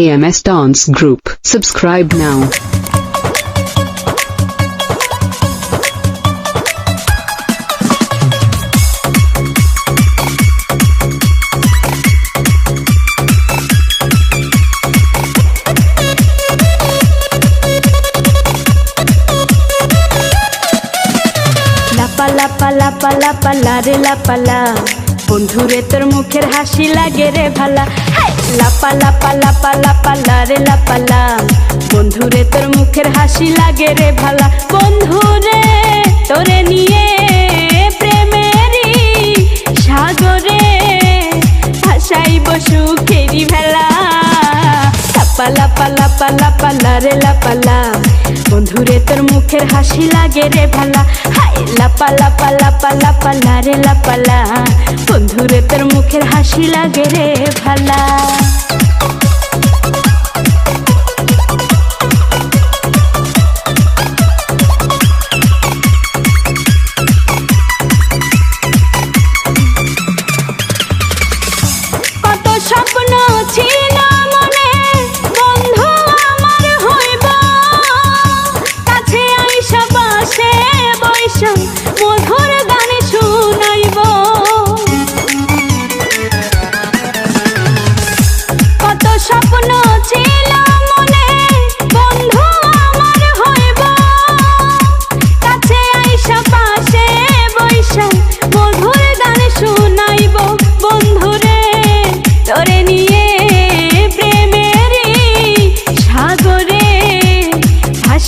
AMS Dance Group. Subscribe now. লাপা লাপা লাপা লাপা লারে লাপালা বন্ধুরে তোর মুখের হাসি লাগে রে ভালা হাই! লাপা লাপা লাপা লাপা লারে লাপালা বন্ধুরে তোর মুখের হাসি লাগে রে ভালা। বন্ধুরে তোরে নিয়ে প্রেমেরই সাগরে ভাসাইব সুখেরি ভেলা। লাপা লাপা লাপা লাপা লারে লাপালা বন্ধুরে তোর মুখের হাসি লাগে রে ভালা। হাই লাপা লাপা লাপা লাপা লারে লাপালা। বন্ধুরে, তোর মুখের হাসি লাগে রে ভালা। কত স্বপ্ন ছিল